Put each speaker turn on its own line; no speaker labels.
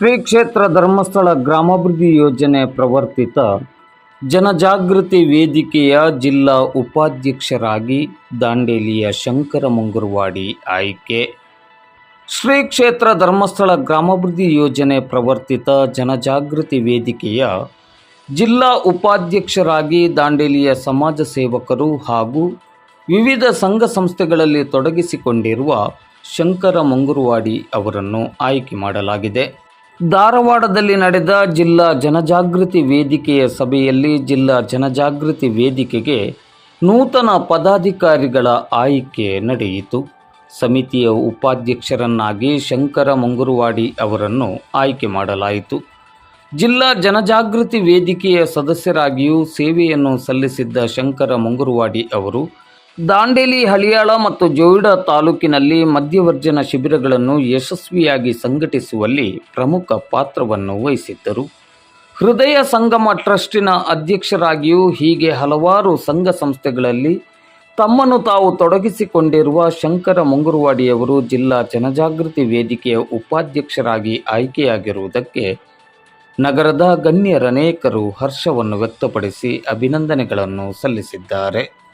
ಶ್ರೀ ಕ್ಷೇತ್ರ ಧರ್ಮಸ್ಥಳ ಗ್ರಾಮಾಭಿವೃದ್ಧಿ ಯೋಜನೆ ಪ್ರವರ್ತಿತ ಜನಜಾಗೃತಿ ವೇದಿಕೆಯ ಜಿಲ್ಲಾ ಉಪಾಧ್ಯಕ್ಷರಾಗಿ ದಾಂಡೇಲಿಯ ಶಂಕರ ಮುಂಗುರುವಾಡಿ ಆಯ್ಕೆ. ಶ್ರೀ ಕ್ಷೇತ್ರ ಧರ್ಮಸ್ಥಳ ಗ್ರಾಮಾಭಿವೃದ್ಧಿ ಯೋಜನೆ ಪ್ರವರ್ತಿತ ಜನಜಾಗೃತಿ ವೇದಿಕೆಯ ಜಿಲ್ಲಾ ಉಪಾಧ್ಯಕ್ಷರಾಗಿ ದಾಂಡೇಲಿಯ ಸಮಾಜ ಸೇವಕರು ಹಾಗೂ ವಿವಿಧ ಸಂಘ ಸಂಸ್ಥೆಗಳಲ್ಲಿ ತೊಡಗಿಸಿಕೊಂಡಿರುವ ಶಂಕರ ಮಂಗುರುವಾಡಿ ಅವರನ್ನು ಆಯ್ಕೆ ಮಾಡಲಾಗಿದೆ. ಧಾರವಾಡದಲ್ಲಿ ನಡೆದ ಜಿಲ್ಲಾ ಜನಜಾಗೃತಿ ವೇದಿಕೆಯ ಸಭೆಯಲ್ಲಿ ಜಿಲ್ಲಾ ಜನಜಾಗೃತಿ ವೇದಿಕೆಗೆ ನೂತನ ಪದಾಧಿಕಾರಿಗಳ ಆಯ್ಕೆ ನಡೆಯಿತು. ಸಮಿತಿಯ ಉಪಾಧ್ಯಕ್ಷರನ್ನಾಗಿ ಶಂಕರ ಮಂಗುರುವಾಡಿ ಅವರನ್ನು ಆಯ್ಕೆ ಮಾಡಲಾಯಿತು. ಜಿಲ್ಲಾ ಜನಜಾಗೃತಿ ವೇದಿಕೆಯ ಸದಸ್ಯರಾಗಿಯೂ ಸೇವೆಯನ್ನು ಸಲ್ಲಿಸಿದ್ದ ಶಂಕರ ಮುಂಗುರುವಾಡಿ ಅವರು ದಾಂಡೇಲಿ, ಹಳಿಯಾಳ ಮತ್ತು ಜೋಯಿಡಾ ತಾಲೂಕಿನಲ್ಲಿ ಮಧ್ಯವರ್ಜನ ಶಿಬಿರಗಳನ್ನು ಯಶಸ್ವಿಯಾಗಿ ಸಂಘಟಿಸುವಲ್ಲಿ ಪ್ರಮುಖ ಪಾತ್ರವನ್ನು ವಹಿಸಿದ್ದರು. ಹೃದಯ ಸಂಗಮ ಟ್ರಸ್ಟಿನ ಅಧ್ಯಕ್ಷರಾಗಿಯೂ ಹೀಗೆ ಹಲವಾರು ಸಂಘ ಸಂಸ್ಥೆಗಳಲ್ಲಿ ತಮ್ಮನ್ನು ತಾವು ತೊಡಗಿಸಿಕೊಂಡಿರುವ ಶಂಕರ ಮುಂಗುರುವಾಡಿಯವರು ಜಿಲ್ಲಾ ಜನಜಾಗೃತಿ ವೇದಿಕೆಯ ಉಪಾಧ್ಯಕ್ಷರಾಗಿ ಆಯ್ಕೆಯಾಗಿರುವುದಕ್ಕೆ ನಗರದ ಗಣ್ಯರನೇಕರು ಹರ್ಷವನ್ನು ವ್ಯಕ್ತಪಡಿಸಿ ಅಭಿನಂದನೆಗಳನ್ನು ಸಲ್ಲಿಸಿದ್ದಾರೆ.